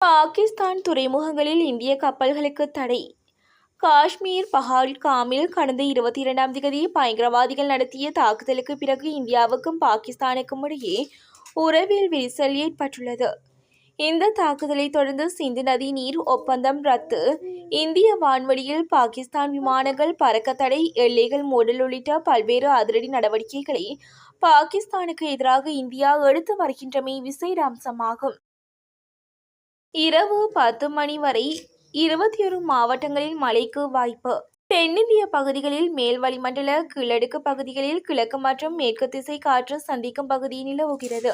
பாகிஸ்தான் துறைமுகங்களில் இந்திய கப்பல்களுக்கு தடை. காஷ்மீர் பஹல்காமில் கடந்த இருபத்தி இரண்டாம் தேதி பயங்கரவாதிகள் நடத்திய தாக்குதலுக்கு பிறகு இந்தியாவுக்கும் பாகிஸ்தானுக்கும் இடையே உறவில் விரிசல் ஏற்பட்டுள்ளது. இந்த தாக்குதலை தொடர்ந்து சிந்து நதி நீர் ஒப்பந்தம் ரத்து. இந்திய வான்வெளியில் பாகிஸ்தான் விமானங்கள் பறக்க தடை. எல்லைகள் மூடல் உள்ளிட்ட பல்வேறு அதிரடி நடவடிக்கைகளை பாகிஸ்தானுக்கு எதிராக இந்தியா எடுத்து வருகின்றமை விசேட அம்சமாகும். இரவு பத்து மணி வரை இருபத்தி ஒரு மாவட்டங்களில் மழைக்கு வாய்ப்பு. தென்னிந்திய பகுதிகளில் மேல் வளிமண்டல கிழடுக்கு பகுதிகளில் கிழக்கு மற்றும் மேற்கு திசை காற்று சந்திக்கும் பகுதி நிலவுகிறது.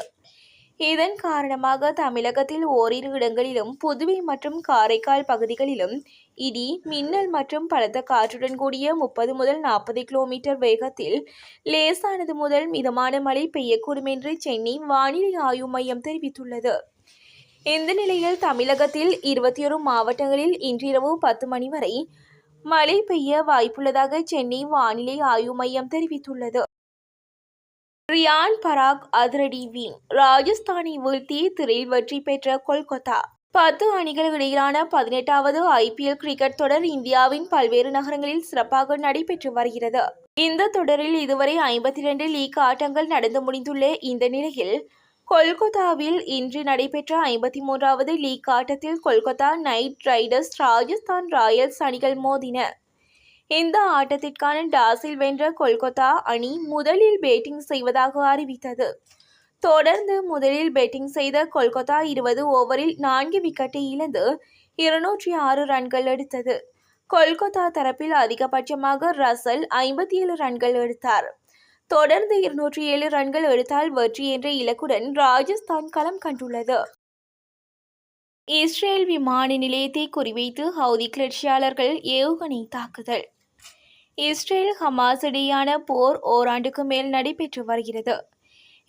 இதன் காரணமாக தமிழகத்தில் ஓரிரு இடங்களிலும் புதுவை மற்றும் காரைக்கால் பகுதிகளிலும் இடி மின்னல் மற்றும் பலத்த காற்றுடன் கூடிய முப்பது முதல் நாற்பது கிலோமீட்டர் வேகத்தில் லேசானது முதல் மிதமான மழை பெய்யக்கூடும் என்று சென்னை வானிலை ஆய்வு மையம் தெரிவித்துள்ளது. இந்த நிலையில் தமிழகத்தில் இருபத்தி ஒரு மாவட்டங்களில் இன்றிரவு பத்து மணி வரை மழை பெய்ய வாய்ப்புள்ளதாக சென்னை வானிலை ஆய்வு மையம் தெரிவித்துள்ளது. ரியான் பராக் அதிரடி வீண். ராஜஸ்தானை வீழ்த்தி திரையில் வெற்றி பெற்ற கொல்கத்தா. பத்து அணிகள் இடையிலான பதினெட்டாவது ஐபிஎல் கிரிக்கெட் தொடர் இந்தியாவின் பல்வேறு நகரங்களில் சிறப்பாக நடைபெற்று வருகிறது. இந்த தொடரில் இதுவரை ஐம்பத்தி இரண்டு லீக் ஆட்டங்கள் நடந்து முடிந்துள்ள இந்த நிலையில் கொல்கத்தாவில் இன்று நடைபெற்ற ஐம்பத்தி மூன்றாவது லீக் ஆட்டத்தில் Kolkata Knight Riders Rajasthan Royals அணிகள் மோதின. இந்த ஆட்டத்திற்கான டாஸில் வென்ற கொல்கத்தா அணி முதலில் பேட்டிங் செய்வதாக அறிவித்தது. தொடர்ந்து முதலில் பேட்டிங் செய்த கொல்கத்தா இருபது ஓவரில் நான்கு விக்கெட்டை இழந்து இருநூற்றி ஆறு ரன்கள் எடுத்தது. கொல்கத்தா தரப்பில் அதிகபட்சமாக ரசல் ஐம்பத்தி ஏழு ரன்கள் எடுத்தார். தொடர்ந்து இருநூற்றி ஏழு ரன்கள் எடுத்தால் வெற்றி என்ற இலக்குடன் ராஜஸ்தான் களம் கண்டுள்ளது. இஸ்ரேல் விமான நிலையத்தை குறிவைத்து ஹவுதி கிளர்ச்சியாளர்கள் ஏவுகணை தாக்குதல். இஸ்ரேல் ஹமாஸ் இடையான போர் ஓராண்டுக்கு மேல் நடைபெற்று வருகிறது.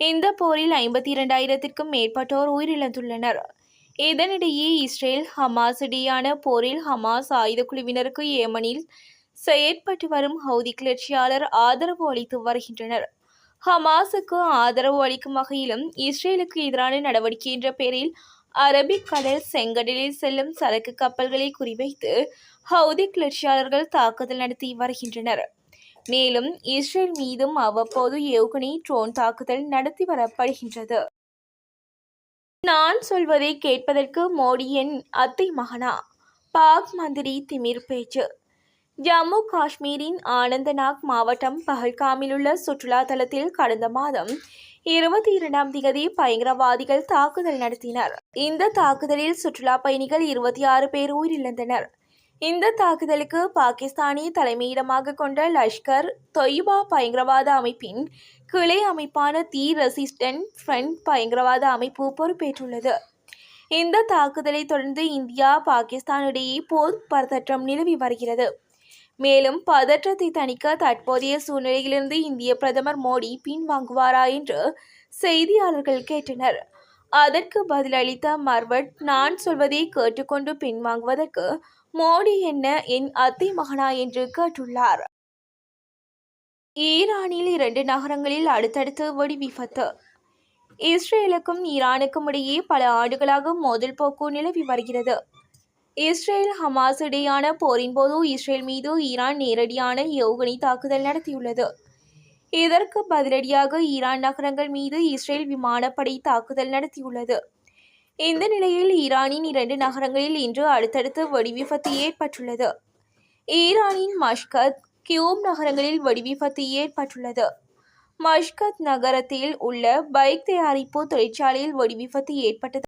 இந்த போரில் ஐம்பத்தி இரண்டாயிரத்திற்கும் மேற்பட்டோர் உயிரிழந்துள்ளனர். இதனிடையே இஸ்ரேல் ஹமாஸ் இடையான போரில் ஹமாஸ் ஆயுத குழுவினருக்கு ஏமனில் செயற்பட்டு வரும் ஹவுதி கிளர்ச்சியாளர் ஆதரவு அளித்து வருகின்றனர். ஹமாஸுக்கு ஆதரவு அளிக்கும் வகையிலும் இஸ்ரேலுக்கு எதிரான நடவடிக்கை என்ற பெயரில் அரபிக் கடல் செங்கடலில் செல்லும் சரக்கு கப்பல்களை குறிவைத்து ஹவுதி கிளர்ச்சியாளர்கள் தாக்குதல் நடத்தி வருகின்றனர். மேலும் இஸ்ரேல் மீதும் அவ்வப்போது ஏவுகணை ட்ரோன் தாக்குதல் நடத்தி வரப்படுகின்றது. நான் சொல்வதை கேட்பதற்கு மோடியின் அத்தை மகனா? பாக் மந்திரி திமிர் பேச்சு. ஜம்மு காஷ்மீரின் ஆனந்தநாக் மாவட்டம் பஹல்காமில் உள்ள சுற்றுலா தலத்தில் கடந்த மாதம் இருபத்தி இரண்டாம் தேதி பயங்கரவாதிகள் தாக்குதல் நடத்தினர். இந்த தாக்குதலில் சுற்றுலா பயணிகள் இருபத்தி ஆறு பேர் உயிரிழந்தனர். இந்த தாக்குதலுக்கு பாகிஸ்தானிய தலைமையிடமாக கொண்ட லஷ்கர் தொய்பா பயங்கரவாத அமைப்பின் கிளை அமைப்பான தி ரெசிஸ்டன்ட் ஃப்ரண்ட் பயங்கரவாத அமைப்பு பொறுப்பேற்றுள்ளது. இந்த தாக்குதலை தொடர்ந்து இந்தியா பாகிஸ்தான் இடையே போர் பதற்றம் நிலவி வருகிறது. மேலும் பதற்றத்தை தணிக்க தற்போதைய சூழ்நிலையிலிருந்து இந்திய பிரதமர் மோடி பின்வாங்குவாரா என்று செய்தியாளர்கள் கேட்டனர். அதற்கு பதிலளித்த மர்வட் நான் சொல்வதை கேட்டுக்கொண்டு பின்வாங்குவதற்கு மோடி என்ன என் அத்தை மகனா என்று கேட்டுள்ளார். ஈரானில் இரண்டு நகரங்களில் அடுத்தடுத்து வெடி விபத்து. இஸ்ரேலுக்கும் ஈரானுக்கும் இடையே பல ஆண்டுகளாக மோதல் போக்கு நிலவி வருகிறது. இஸ்ரேல் ஹமாஸ் இடையான போரின் போது இஸ்ரேல் மீது ஈரான் நேரடியான ஏவுகணை தாக்குதல் நடத்தியுள்ளது. இதற்கு பதிலடியாக ஈரான் நகரங்கள் மீது இஸ்ரேல் விமானப்படை தாக்குதல் நடத்தியுள்ளது. இந்த நிலையில் ஈரானின் இரண்டு நகரங்களில் இன்று அடுத்தடுத்து வெடிவிபத்து ஏற்பட்டுள்ளது. ஈரானின் மஷ்கத் கியூம் நகரங்களில் வெடிவிபத்து ஏற்பட்டுள்ளது. மஷ்கத் நகரத்தில் உள்ள பைக் தயாரிப்பு தொழிற்சாலையில் வெடிவிபத்து ஏற்பட்டது.